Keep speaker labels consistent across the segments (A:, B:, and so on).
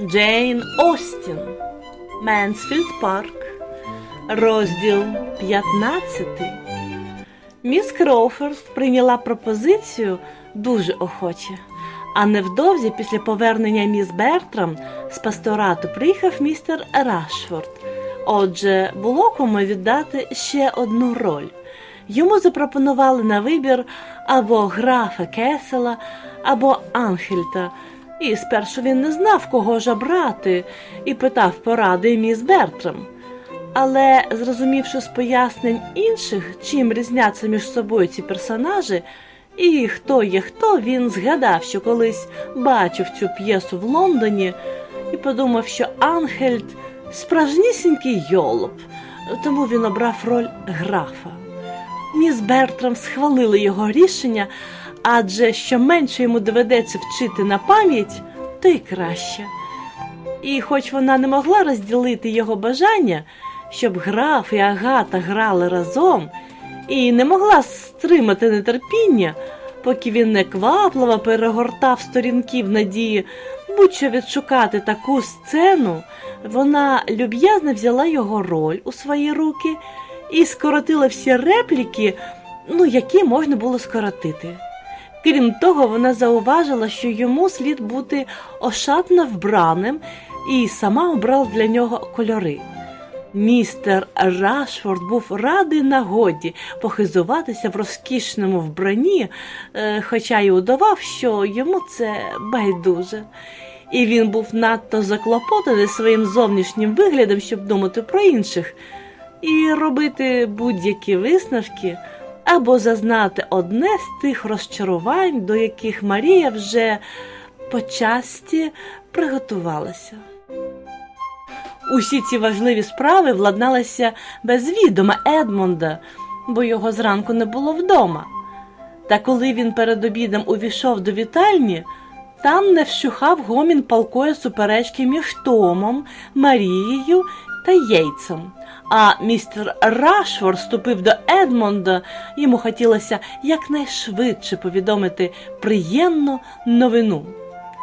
A: Джейн Остін. Менсфілд Парк. Розділ 15. Міс Кроуфорд прийняла пропозицію дуже охоче. А невдовзі після повернення міс Бертрам з пасторату приїхав містер Рашфорд. Отже, було кому віддати ще одну роль. Йому запропонували на вибір або графа Кесела, або Анхельта. І спершу він не знав, кого ж обрати, і питав поради міс Бертрам. Але, зрозумівши з пояснень інших, чим різняться між собою ці персонажі, і хто є хто, він згадав, що колись бачив цю п'єсу в Лондоні, і подумав, що Ангельд справжнісінький йолоп, тому він обрав роль графа. Міс Бертрам схвалили його рішення, адже що менше йому доведеться вчити на пам'ять, то й краще. І хоч вона не могла розділити його бажання, щоб граф і Агата грали разом, і не могла стримати нетерпіння, поки він неквапливо перегортав сторінки в надії будь-що відшукати таку сцену, вона люб'язно взяла його роль у свої руки і скоротила всі репліки, ну, які можна було скоротити. Крім того, вона зауважила, що йому слід бути ошатно вбраним, і сама обрала для нього кольори. Містер Рашфорд був радий нагоді похизуватися в розкішному вбранні, е, хоча й удавав, що йому це байдуже. І він був надто заклопотаний своїм зовнішнім виглядом, щоб думати про інших, і робити будь-які висновки або зазнати одне з тих розчарувань, до яких Марія вже почасті приготувалася. Усі ці важливі справи владналися без відома Едмонда, бо його зранку не було вдома. Та коли він перед обідом увійшов до вітальні, там не вщухав гомін палкої суперечки між Томом, Марією та Єйцем. А містер Рашфорд ступив до Едмонда, йому хотілося якнайшвидше повідомити приємну новину.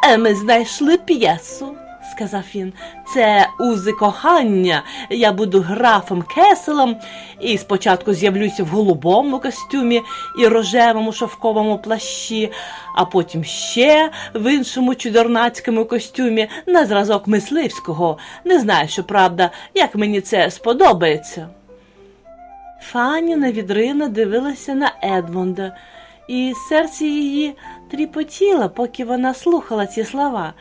A: «Е, Ми знайшли п'єсу, сказав він. Це узи кохання. Я буду графом Кеселем і спочатку з'явлюся в голубому костюмі і рожевому шовковому плащі, а потім ще в іншому чудернацькому костюмі на зразок мисливського. Не знаю, що правда, як мені це сподобається. Фані невідривно дивилася на Едмонда, і серце її тріпотіло, поки вона слухала ці слова.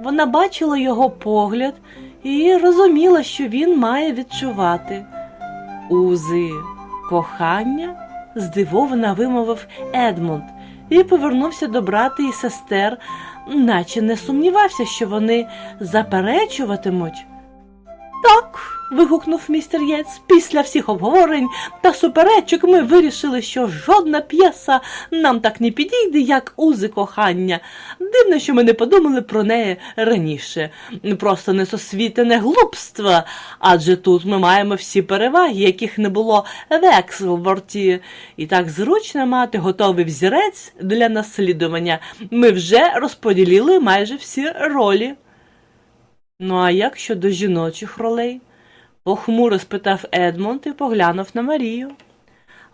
A: Вона бачила його погляд і розуміла, що він має відчувати. Узи кохання? здивовано вимовив Едмунд і повернувся до брата і сестер, наче не сумнівався, що вони заперечуватимуть. Так. вигукнув містер Єц, після всіх обговорень та суперечок ми вирішили, що жодна п'єса нам так не підійде, як узи кохання. Дивно, що ми не подумали про неї раніше. Просто несосвітене глупство, адже тут ми маємо всі переваги, яких не було в Екселворті. І так зручно мати готовий взірець для наслідування. Ми вже розподілили майже всі ролі. Ну, а як щодо жіночих ролей? похмуро спитав Едмонд і поглянув на Марію.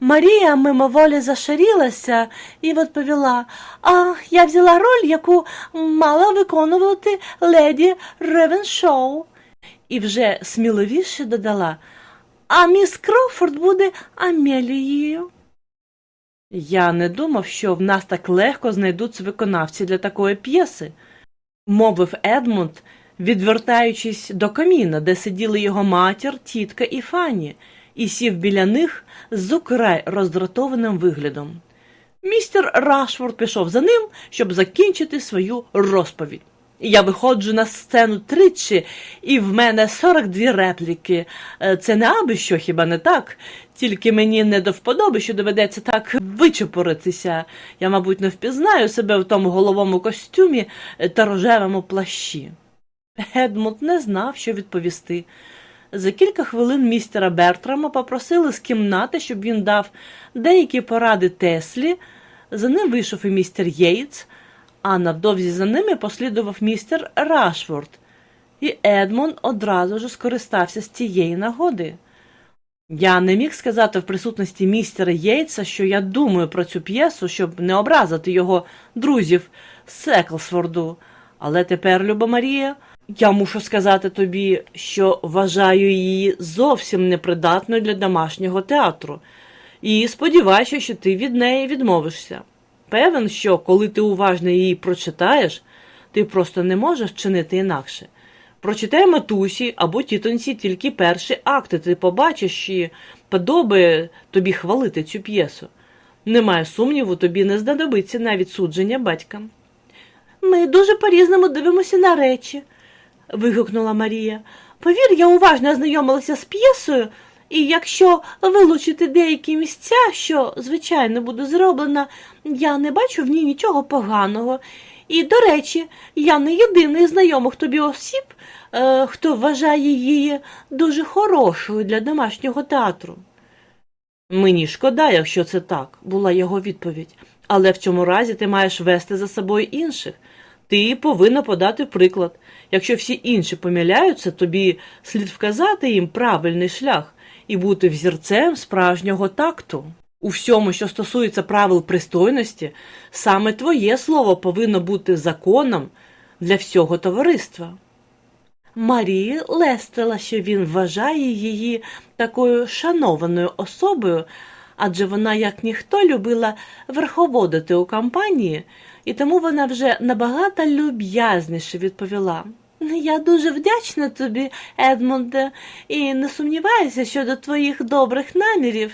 A: Марія мимоволі зашарілася і відповіла А я взяла роль, яку мала виконувати леді Ревеншоу. І вже сміливіше додала А міс Кроуфорд буде Амелією. Я не думав, що в нас так легко знайдуться виконавці для такої п'єси, мовив Едмунд, відвертаючись до каміна, де сиділи його матір, тітка і Фані, і сів біля них з украй роздратованим виглядом. Містер Рашфорд пішов за ним, щоб закінчити свою розповідь. Я виходжу на сцену тричі, і в мене 42 репліки. Е, Це не аби що, хіба не так? Тільки мені не до вподоби, що доведеться так вичепуритися. Я, мабуть, не впізнаю себе в тому головому костюмі та рожевому плащі. Едмунд не знав, що відповісти. За кілька хвилин містера Бертрама попросили з кімнати, щоб він дав деякі поради Теслі. За ним вийшов і містер Єйтс, а навдовзі за ними послідував містер Рашфорд. і Едмон одразу ж скористався з тієї нагоди. Я не міг сказати в присутності містера Єйтса, що я думаю про цю п'єсу, щоб не образити його друзів з Секлсфорду. Але тепер, Люба Марія, я мушу сказати тобі, що вважаю її зовсім непридатною для домашнього театру, і сподіваюся, що ти від неї відмовишся. Певен, що коли ти уважно її прочитаєш, ти просто не можеш вчинити інакше. Прочитай матусі або тітоньці тільки перші акти, ти побачиш, і подобає тобі хвалити цю п'єсу. Немає сумніву, тобі не знадобиться навіть судження батька. Ми дуже по-різному дивимося на речі, вигукнула Марія. Повір, я уважно ознайомилася з п'єсою, і якщо вилучити деякі місця, що, звичайно, буде зроблено, я не бачу в ній нічого поганого. І, до речі, я не єдиний з знайомих тобі осіб, е, хто вважає її дуже хорошою для домашнього театру. Мені шкода, якщо це так, була його відповідь. Але в цьому разі ти маєш вести за собою інших. Ти повинна подати приклад. Якщо всі інші помиляються, тобі слід вказати їм правильний шлях і бути взірцем справжнього такту. У всьому, що стосується правил пристойності, саме твоє слово повинно бути законом для всього товариства. Марії лестила, що він вважає її такою шанованою особою, адже вона, як ніхто, любила верховодити у кампанії, і тому вона вже набагато люб'язніше відповіла. Я дуже вдячна тобі, Едмунде, і не сумніваюся щодо твоїх добрих намірів.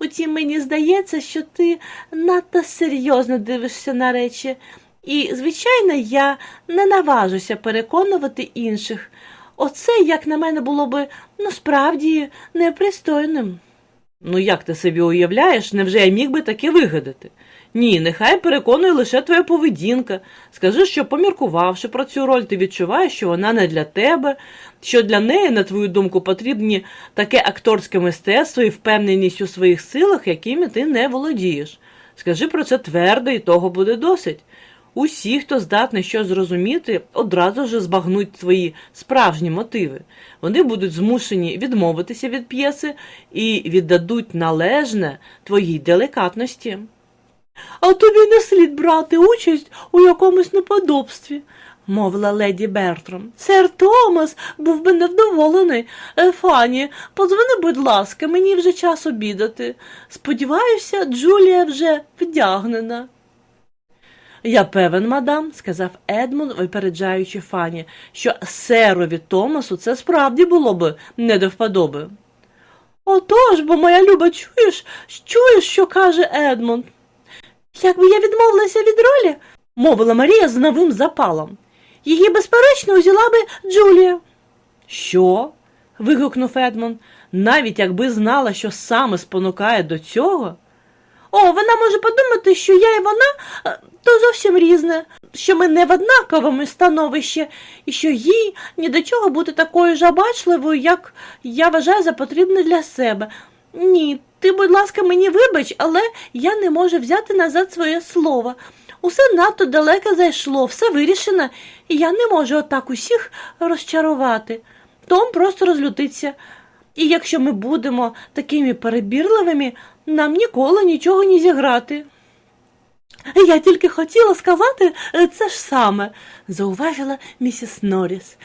A: Утім, мені здається, що ти надто серйозно дивишся на речі, і, звичайно, я не наважуся переконувати інших. Оце, як на мене, було би ну, непристойним. Ну, як ти собі уявляєш, невже я міг би таке вигадати? Ні, нехай переконує лише твоя поведінка. Скажи, що, поміркувавши про цю роль, ти відчуваєш, що вона не для тебе, що для неї, на твою думку, потрібні таке акторське мистецтво і впевненість у своїх силах, якими ти не володієш. Скажи про це твердо, і того буде досить. Усі, хто здатний щось зрозуміти, одразу ж збагнуть твої справжні мотиви. Вони будуть змушені відмовитися від п'єси і віддадуть належне твоїй деликатності. А тобі не слід брати участь у якомусь неподобстві, мовила леді Бертром. Сер Томас був би невдоволений. Е, Фані, подзвони, будь ласка, мені вже час обідати. Сподіваюся, Джулія вже вдягнена. Я певен, мадам, сказав Едмунд, випереджаючи Фані, що серові Томасу це справді було б не до вподоби. Отож, бо моя люба, чуєш, чуєш, що каже Едмунд? Якби я відмовилася від ролі, мовила Марія з новим запалом. Її, безперечно, узяла би Джулія. Що? вигукнув Едмон, навіть якби знала, що саме спонукає до цього. О, вона може подумати, що я і вона е, то зовсім різне, що ми не в однаковому становищі, і що їй ні до чого бути такою жабачливою, як я вважаю за потрібне для себе. Ні, ти, будь ласка, мені вибач, але я не можу взяти назад своє слово. Усе надто далеко зайшло, все вирішено, і я не можу отак усіх розчарувати. Том просто розлютиться. І якщо ми будемо такими перебірливими, нам ніколи нічого не зіграти. Я тільки хотіла сказати е, це ж саме, зауважила місіс Норріс.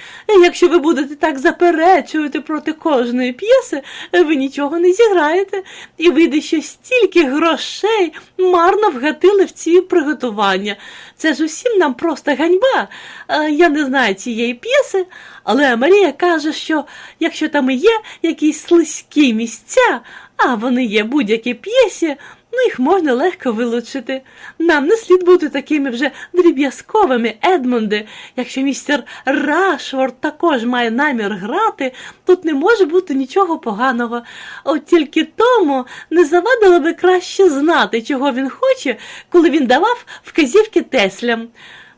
A: Якщо ви будете так заперечувати проти кожної п'єси, ви нічого не зіграєте, і вийде, що стільки грошей марно вгатили в ці приготування. Це ж усім нам просто ганьба. Е, Я не знаю цієї п'єси, але Марія каже, що якщо там є якісь слизькі місця, а вони є будь-якій п'єсі, ну їх можна легко вилучити. Нам не слід бути такими вже дріб'язковими, Едмонди. Якщо містер Рашфорд також має намір грати, тут не може бути нічого поганого. От тільки тому не завадило би краще знати, чого він хоче, коли він давав вказівки Теслям.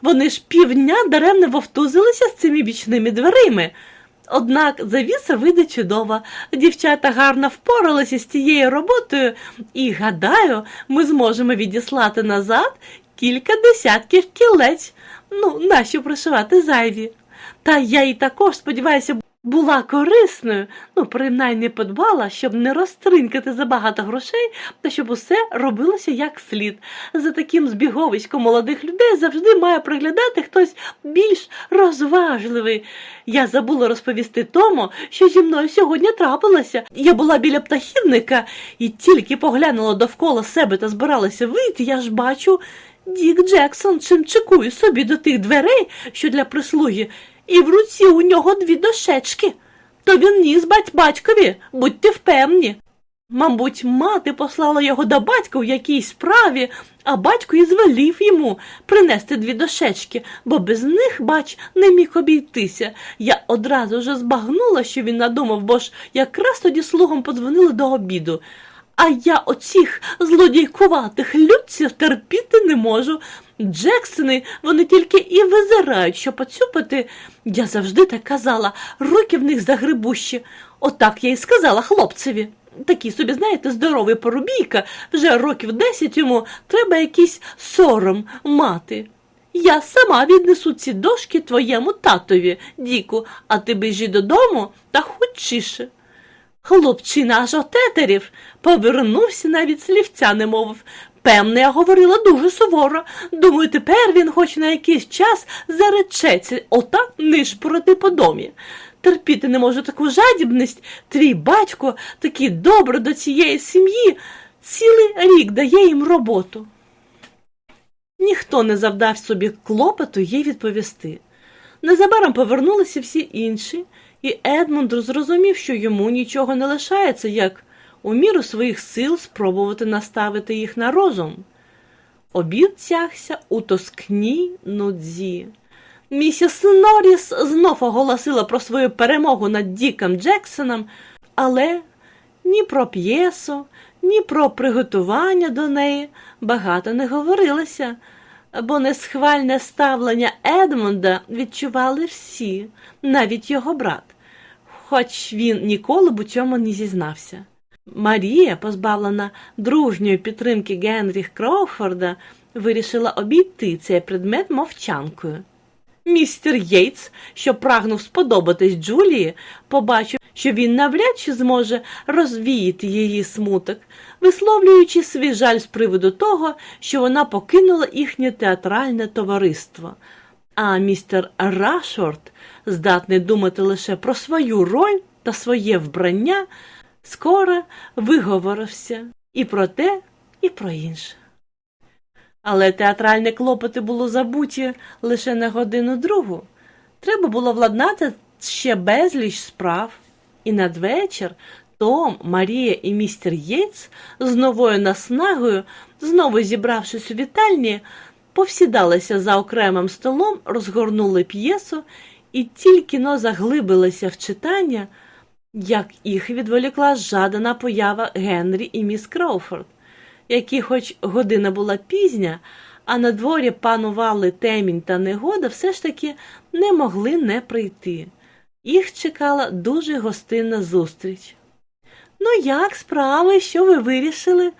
A: Вони ж півдня даремно вовтузилися з цими бічними дверима. Однак завіса вийде чудова. Дівчата гарно впоралися з цією роботою, і, гадаю, ми зможемо відіслати назад кілька десятків кілець. Ну, нащо прошивати зайві? Та я і також, сподіваюся, була корисною, ну, принаймні подбала, щоб не розтринкати забагато грошей та щоб усе робилося як слід. За таким збіговиськом молодих людей завжди має приглядати хтось більш розважливий. Я забула розповісти тому, що зі мною сьогодні трапилося. Я була біля птахівника і тільки поглянула довкола себе та збиралася вийти, я ж бачу. Дік Джексон чимчикує собі до тих дверей, що для прислуги, і в руці у нього дві дощечки. То він ніс бать батькові, будьте впевні. Мабуть, мати послала його до батька у якійсь справі, а батько і звелів йому принести дві дощечки, бо без них, бач, не міг обійтися. Я одразу вже збагнула, що він надумав, бо ж якраз тоді слугам подзвонили до обіду. А я оцих злодійкуватих людців терпіти не можу. Джексони, вони тільки і визирають, що поцюпати. Я завжди так казала, руки в них загребущі. Отак я й сказала хлопцеві. Такий собі, знаєте, здоровий порубійка, вже років десять йому треба якийсь сором мати. Я сама віднесу ці дошки твоєму татові, Діку, а ти біжи додому та хутчіше. Хлопчина аж отетерів, повернувся навіть слівця не мовив. Певне, я говорила дуже суворо. Думаю, тепер він хоч на якийсь час заречеться, отак нишпорити по домі. Терпіти не можу таку жадібність. Твій батько такий добре до цієї сім'ї, цілий рік дає їм роботу. Ніхто не завдав собі клопоту їй відповісти. Незабаром повернулися всі інші, і Едмунд зрозумів, що йому нічого не лишається, як у міру своїх сил спробувати наставити їх на розум. Обід тягся у тоскній нудзі. Місіс Норріс знов оголосила про свою перемогу над Діком Джексоном, але ні про п'єсу, ні про приготування до неї багато не говорилося, бо несхвальне ставлення Едмунда відчували всі, навіть його брат, хоч він ніколи б у цьому не зізнався. Марія, позбавлена дружньої підтримки Генріх Кроуфорда, вирішила обійти цей предмет мовчанкою. Містер Єйтс, що прагнув сподобатись Джулії, побачив, що він навряд чи зможе розвіяти її смуток, висловлюючи свій жаль з приводу того, що вона покинула їхнє театральне товариство. А містер Рашорт, здатний думати лише про свою роль та своє вбрання, скоро виговорився і про те, і про інше. Але театральні клопоти було забуті лише на годину другу. Треба було владнати ще безліч справ. І надвечір Том, Марія і містер Єйтс з новою наснагою, знову зібравшись у вітальні, повсідалися за окремим столом, розгорнули п'єсу і тільки но заглибилися в читання, як їх відволікла жадана поява Генрі і міс Кроуфорд, які, хоч година була пізня, а на дворі панували темінь та негода, все ж таки не могли не прийти. Їх чекала дуже гостинна зустріч. Ну, як справи, що ви вирішили?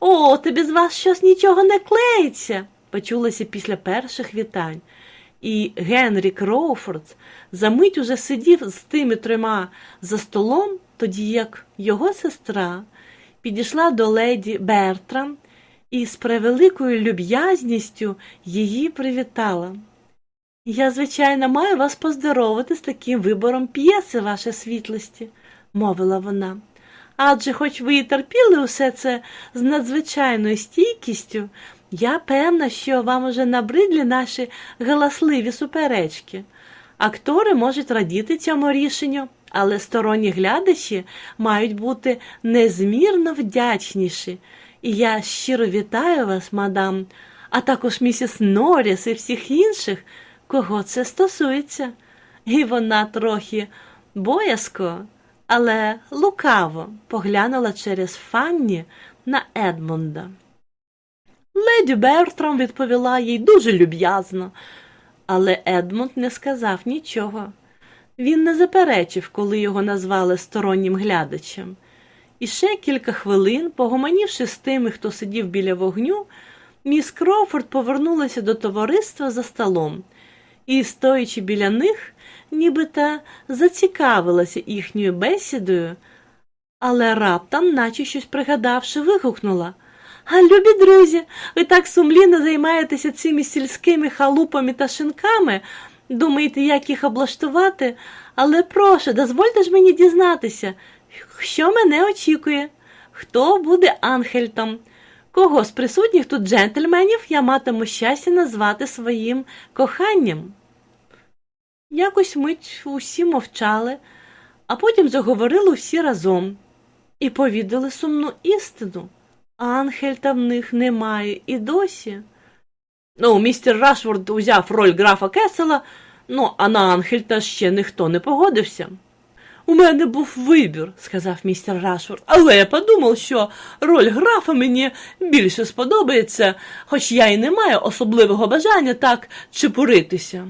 A: О, тобі з вас щось нічого не клеїться, почулося після перших вітань. І Генрі Кроуфорд за мить уже сидів з тими трьома за столом, тоді як його сестра підійшла до леді Бертрам і з превеликою люб'язністю її привітала. Я, звичайно, маю вас поздоровити з таким вибором п'єси, ваше світлості, мовила вона. Адже, хоч ви і терпіли усе це з надзвичайною стійкістю, я певна, що вам уже набридлі наші галасливі суперечки. Актори можуть радіти цьому рішенню, але сторонні глядачі мають бути незмірно вдячніші. І я щиро вітаю вас, мадам, а також місіс Норріс і всіх інших, кого це стосується. І вона трохи боязко, але лукаво поглянула через Фанні на Едмунда. Леді Бертрам відповіла їй дуже люб'язно, але Едмунд не сказав нічого. Він не заперечив, коли його назвали стороннім глядачем. І ще кілька хвилин, погомонівши з тими, хто сидів біля вогню, міс Кроуфорд повернулася до товариства за столом і, стоячи біля них, нібито зацікавилася їхньою бесідою, але раптом, наче щось пригадавши, вигукнула. А, любі друзі, ви так сумлінно займаєтеся цими сільськими халупами та шинками, думаєте, як їх облаштувати, але прошу, дозвольте ж мені дізнатися, що мене очікує, хто буде Анхельтом, кого з присутніх тут джентльменів я матиму щастя назвати своїм коханням. Якось мить усі мовчали, а потім заговорили всі разом і повідали сумну істину. Анхельта в них немає і досі. Ну, містер Рашфорд узяв роль графа Кесела, ну, а на Анхельта ще ніхто не погодився. У мене був вибір, сказав містер Рашфорд, але я подумав, що роль графа мені більше сподобається, хоч я й не маю особливого бажання так чепуритися.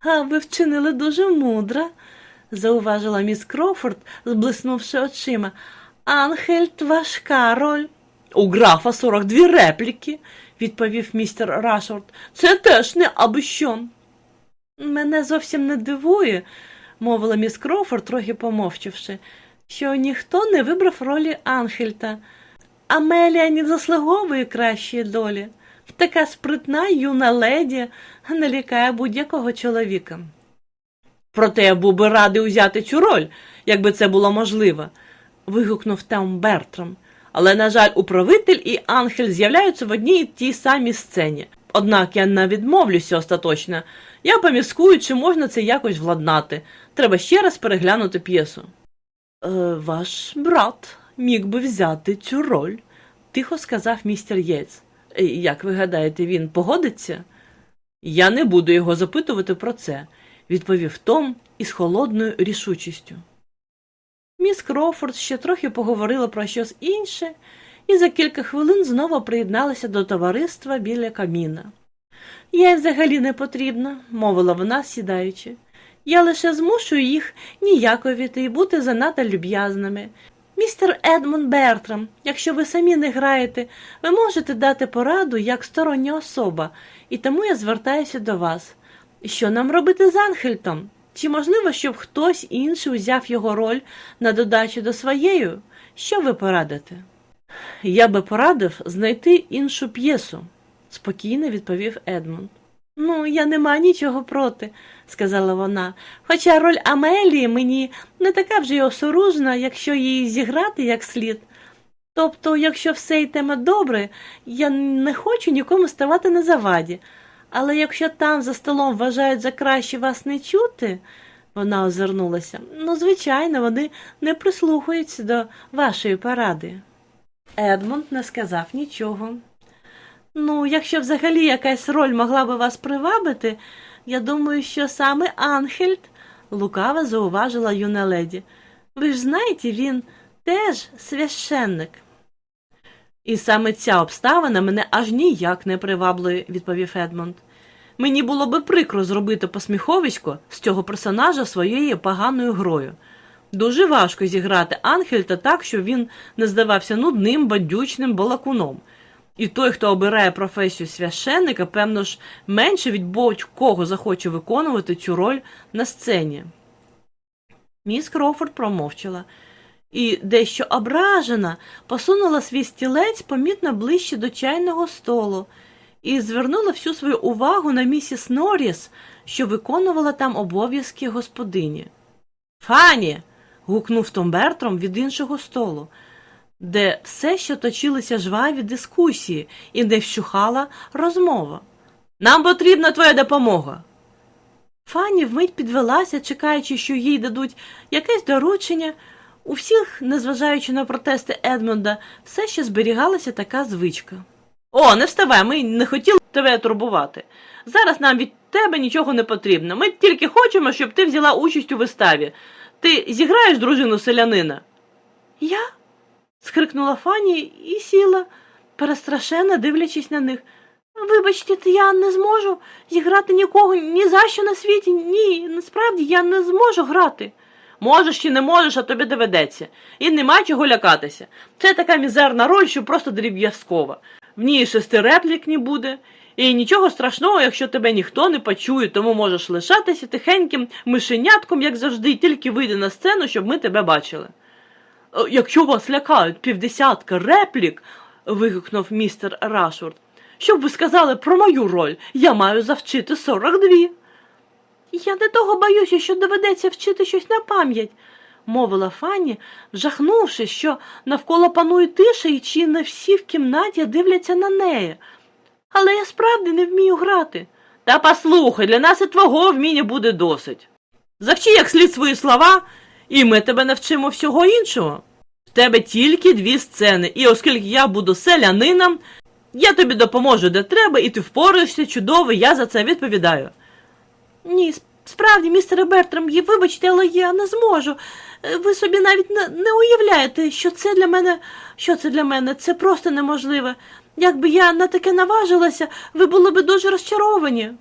A: А ви вчинили дуже мудро, зауважила міс Крофорд, зблиснувши очима. Анхельт важка роль. У графа 42 репліки, відповів містер Рашфорд. Це теж не аби що. Мене зовсім не дивує, мовила міс Крофорд, трохи помовчавши, що ніхто не вибрав ролі Анхельта. Амелія не заслуговує кращої долі. Така спритна юна леді налякає будь-якого чоловіка. Проте я був би радий узяти цю роль, якби це було можливо, вигукнув Том Бертрам. Але, на жаль, управитель і Ангель з'являються в одній і тій самій сцені. Однак я не відмовлюся остаточно. Я поміскую, чи можна це якось владнати. Треба ще раз переглянути п'єсу. Е, ваш брат міг би взяти цю роль, тихо сказав містер Єць. «Е, Як ви гадаєте, він погодиться? Я не буду його запитувати про це, відповів Том із холодною рішучістю. Міс Кроуфорд ще трохи поговорила про щось інше і за кілька хвилин знову приєдналася до товариства біля каміна. Я й взагалі не потрібна, мовила вона, сідаючи. Я лише змушую їх ніяковіти і бути занадто люб'язними. Містер Едмунд Бертрам, якщо ви самі не граєте, ви можете дати пораду як стороння особа, і тому я звертаюся до вас. Що нам робити з Анхельтом? Чи можливо, щоб хтось інший узяв його роль на додачу до своєї? Що ви порадите? Я би порадив знайти іншу п'єсу, спокійно відповів Едмунд. Ну, я не маю нічого проти, сказала вона. Хоча роль Амелії мені не така вже й осоружна, якщо її зіграти як слід. Тобто, якщо все йтиме добре, я не хочу нікому ставати на заваді. Але якщо там за столом вважають за краще вас не чути, вона озирнулася, ну, звичайно, вони не прислухаються до вашої поради. Едмунд не сказав нічого. Ну, якщо взагалі якась роль могла би вас привабити, я думаю, що саме Анхельд, лукаво зауважила юна леді. Ви ж знаєте, він теж священник. І саме ця обставина мене аж ніяк не приваблює, відповів Едмонд. Мені було би прикро зробити посміховисько з цього персонажа своєю поганою грою. Дуже важко зіграти Ангельта так, щоб він не здавався нудним, бадючним балакуном. І той, хто обирає професію священника, певно ж, менше від будь-кого захоче виконувати цю роль на сцені. Міс Кроуфорд промовчала і, дещо ображена, посунула свій стілець помітно ближче до чайного столу і звернула всю свою увагу на місіс Норріс, що виконувала там обов'язки господині. Фані. гукнув Том Бертром від іншого столу, де все ще точилися жваві дискусії і не вщухала розмова. Нам потрібна твоя допомога. Фанні вмить підвелася, чекаючи, що їй дадуть якесь доручення. У всіх, незважаючи на протести Едмунда, все ще зберігалася така звичка. О, не вставай, ми не хотіли тебе турбувати. Зараз нам від тебе нічого не потрібно. Ми тільки хочемо, щоб ти взяла участь у виставі. Ти зіграєш дружину селянина? Я? скрикнула Фані і сіла, перестрашенно дивлячись на них. Вибачте, я не зможу зіграти нікого ні за що на світі. Ні, насправді я не зможу грати. Можеш чи не можеш, а тобі доведеться. І нема чого лякатися. Це така мізерна роль, що просто дріб'язкова. В ній шести реплік не буде, І нічого страшного, якщо тебе ніхто не почує, тому можеш лишатися тихеньким мишенятком, як завжди, тільки вийди на сцену, щоб ми тебе бачили. «Е, Якщо вас лякають півдесятка реплік, вигукнув містер Рашфорд, щоб ви сказали про мою роль, я маю завчити 42. Я не того боюся, що доведеться вчити щось на пам'ять, мовила Фанні, вжахнувшись, що навколо панує тиша і чи не всі в кімнаті дивляться на неї. Але я справді не вмію грати. Та послухай, для нас і твого вміння буде досить. Завчи як слід свої слова, і ми тебе навчимо всього іншого. В тебе тільки дві сцени, і оскільки я буду селянином, я тобі допоможу де треба, і ти впораєшся чудово, я за це відповідаю. Ні, справді, містере Бертрам, вибачте, але я не зможу. Е, Ви собі навіть не, не уявляєте, що це для мене, що це для мене, це просто неможливо. Якби я на таке наважилася, ви були б дуже розчаровані.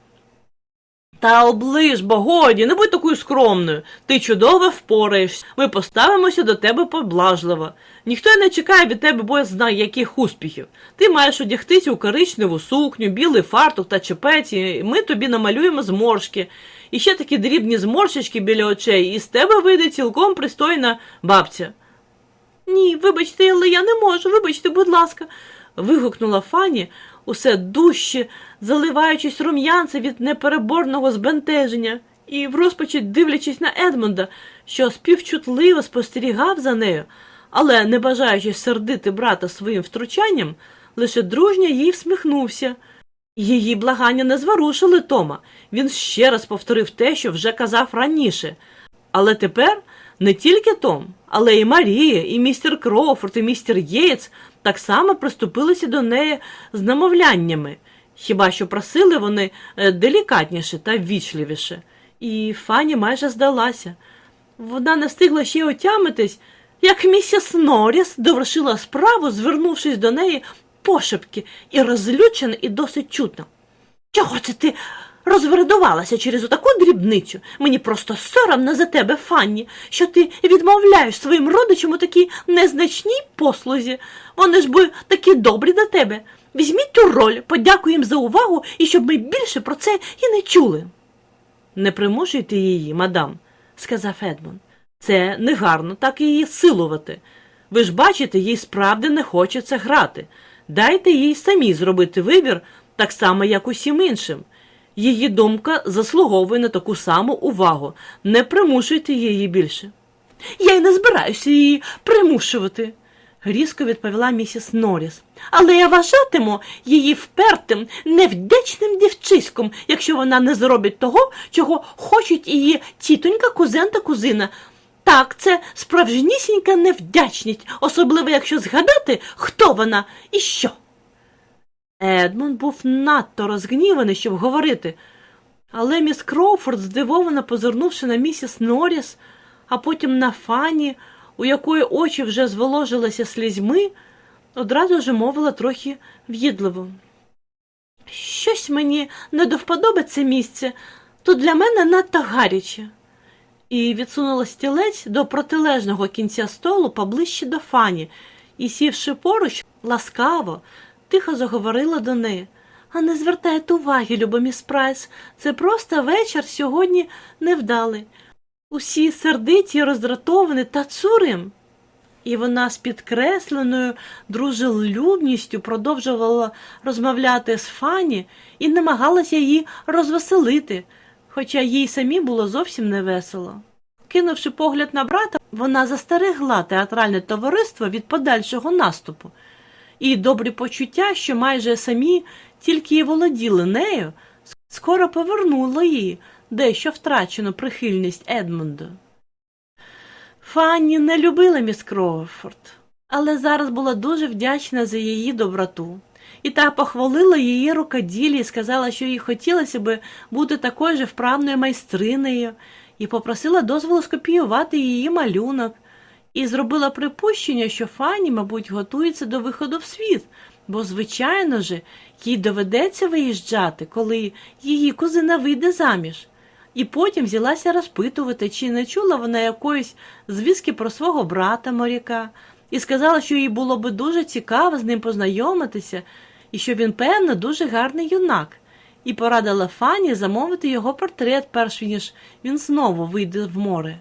A: Та оближ, бо годі, не будь такою скромною. Ти чудово впораєшся. Ми поставимося до тебе поблажливо. Ніхто не чекає від тебе, бо я знаю, яких успіхів. Ти маєш одягтися у коричневу сукню, білий фартух та чепеті, і ми тобі намалюємо зморшки. І ще такі дрібні зморшечки біля очей, і з тебе вийде цілком пристойна бабця. Ні, вибачте, але я не можу, вибачте, будь ласка, вигукнула Фані, усе дужче, заливаючись рум'янцем від непереборного збентеження, і в розпачі дивлячись на Едмонда, що співчутливо спостерігав за нею, але, не бажаючи сердити брата своїм втручанням, лише дружньо їй всміхнувся. Її благання не зворушили Тома. Він ще раз повторив те, що вже казав раніше. Але тепер не тільки Том, але і Марія, і містер Кроуфорд, і містер Єєц так само приступилися до неї з намовляннями, хіба що просили вони е, делікатніше та ввічливіше. І Фані майже здалася. Вона не встигла ще отямитись, як місіс Норріс довершила справу, звернувшись до неї пошепки і розлючено, і досить чутно. Чого це ти розвередувалася через отаку дрібницю? Мені просто соромно за тебе, Фанні, що ти відмовляєш своїм родичам у такій незначній послузі. Вони ж бо такі добрі до тебе. Візьміть ту роль, подякуй їм за увагу і щоб ми більше про це і не чули. Не примушуйте її, мадам, сказав Едмон. Це негарно так її силувати. Ви ж бачите, їй справді не хочеться грати. Дайте їй самі зробити вибір так само, як усім іншим. Її думка заслуговує на таку саму увагу. Не примушуйте її більше. Я й не збираюся її примушувати, різко відповіла місіс Норріс. Але я вважатиму її впертим, невдячним дівчиськом, якщо вона не зробить того, чого хочуть її тітонька, кузен та кузина. Так, це справжнісінька невдячність, особливо якщо згадати, хто вона і що. Едмунд був надто розгніваний, щоб говорити, але міс Кроуфорд, здивовано позирнувши на місіс Норріс, а потім на Фані, у якої очі вже зволожилися слізьми, одразу ж мовила трохи в'їдливо. Щось мені не до вподоби це місце, тут для мене надто гаряче. І відсунула стілець до протилежного кінця столу поближче до Фані, і, сівши поруч, ласкаво, тихо заговорила до неї. А не звертайте уваги, люба міс Прайс, це просто вечір сьогодні невдалий. Усі сердиті, роздратовані та цурим. І вона з підкресленою дружелюбністю продовжувала розмовляти з Фані і намагалася її розвеселити, хоча їй самі було зовсім невесело. Кинувши погляд на брата, вона застерегла театральне товариство від подальшого наступу, і добрі почуття, що майже самі тільки й володіли нею, скоро повернуло їй дещо втрачену прихильність Едмунду. Фанні не любила міс Кроуфорд, але зараз була дуже вдячна за її доброту. І та похвалила її рукоділі сказала, що їй хотілося би бути такою же вправною майстринею, і попросила дозволу скопіювати її малюнок, і зробила припущення, що Фанні, мабуть, готується до виходу в світ, бо, звичайно ж, їй доведеться виїжджати, коли її кузина вийде заміж. І потім взялася розпитувати, чи не чула вона якоїсь звістки про свого брата моряка, і сказала, що їй було би дуже цікаво з ним познайомитися, і що він, певно, дуже гарний юнак, і порадила Фані замовити його портрет, перш ніж він знову вийде в море.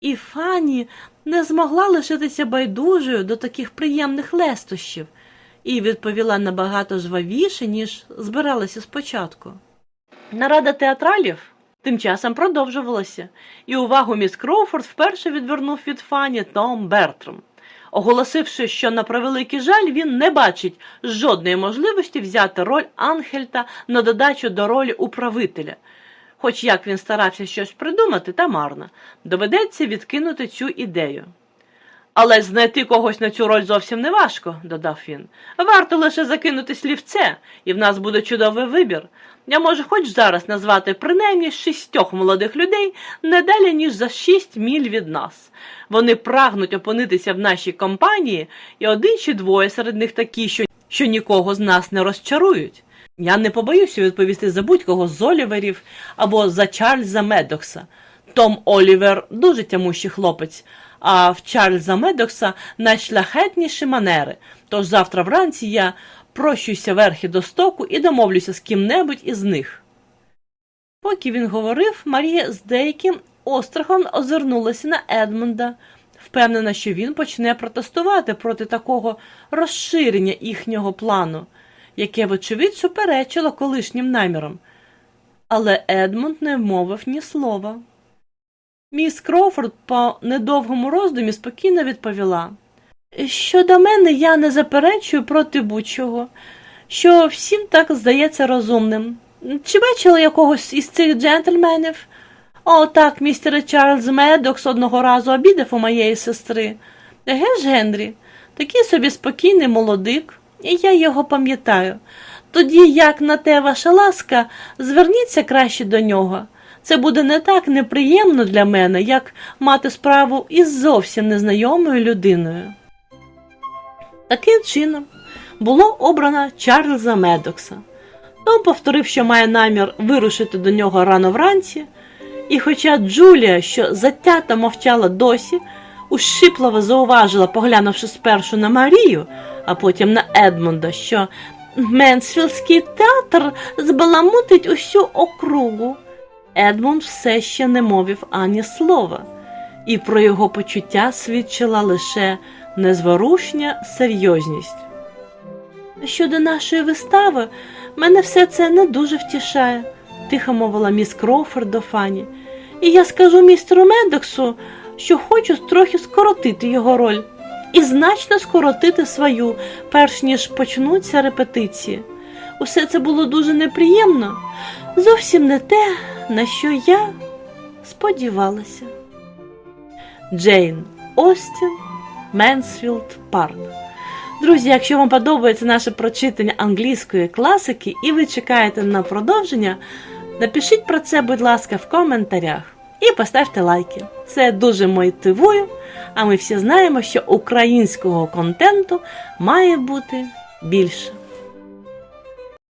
A: І Фані не змогла лишитися байдужою до таких приємних лестощів і відповіла набагато жвавіше, ніж збиралася спочатку. Нарада театралів тим часом продовжувалася, і увагу міс Кроуфорд вперше відвернув від Фані Том Бертрам, оголосивши, що на превеликий жаль він не бачить жодної можливості взяти роль Ангельта на додачу до ролі управителя. Хоч як він старався щось придумати, та марно, доведеться відкинути цю ідею. Але знайти когось на цю роль зовсім не важко, додав він. Варто лише закинути слівце, і в нас буде чудовий вибір. Я можу хоч зараз назвати принаймні шістьох молодих людей не далі, ніж за шість міль від нас. Вони прагнуть опинитися в нашій компанії, і один чи двоє серед них такі, що, що нікого з нас не розчарують. Я не побоюся відповісти за будь-кого з Оліверів або за Чарльза Медокса. Том Олівер дуже тямущий хлопець, а в Чарльза Медокса найшляхетніші манери. Тож завтра вранці я прощуся верхи до стоку і домовлюся з ким-небудь із них. Поки він говорив, Марія з деяким острахом озирнулася на Едмунда, впевнена, що він почне протестувати проти такого розширення їхнього плану, яке, вочевидь, суперечило колишнім намірам. Але Едмунд не мовив ні слова. Міс Кроуфорд по недовгому роздумі спокійно відповіла. Щодо мене, я не заперечую проти будь-чого, що всім так здається розумним. Чи бачили якогось із цих джентльменів? О, так, містер Чарльз Медокс одного разу обідав у моєї сестри. Еге ж, Генрі, такий собі спокійний молодик, і я його пам'ятаю. Тоді, як на те ваша ласка, зверніться краще до нього. Це буде не так неприємно для мене, як мати справу із зовсім незнайомою людиною. Таким чином було обрано Чарльза Медокса. Том повторив, що має намір вирушити до нього рано вранці, і хоча Джулія, що затято мовчала досі, ушипливо зауважила, поглянувши спершу на Марію, а потім на Едмунда, що Менсфілдський театр збаламутить усю округу. Едмунд все ще не мовив ані слова, і про його почуття свідчила лише незворушня серйозність. Щодо нашої вистави, мене все це не дуже втішає, тихо мовила міс Кроуфорд до Фані. І я скажу містеру Медоксу, що хочу трохи скоротити його роль і значно скоротити свою, перш ніж почнуться репетиції. Усе це було дуже неприємно, зовсім не те, на що я сподівалася. Джейн Остін, Менсфілд Парк. Друзі, якщо вам подобається наше прочитання англійської класики і ви чекаєте на продовження, напишіть про це, будь ласка, в коментарях і поставте лайки. Це дуже мотивує, а ми всі знаємо, що українського контенту має бути більше.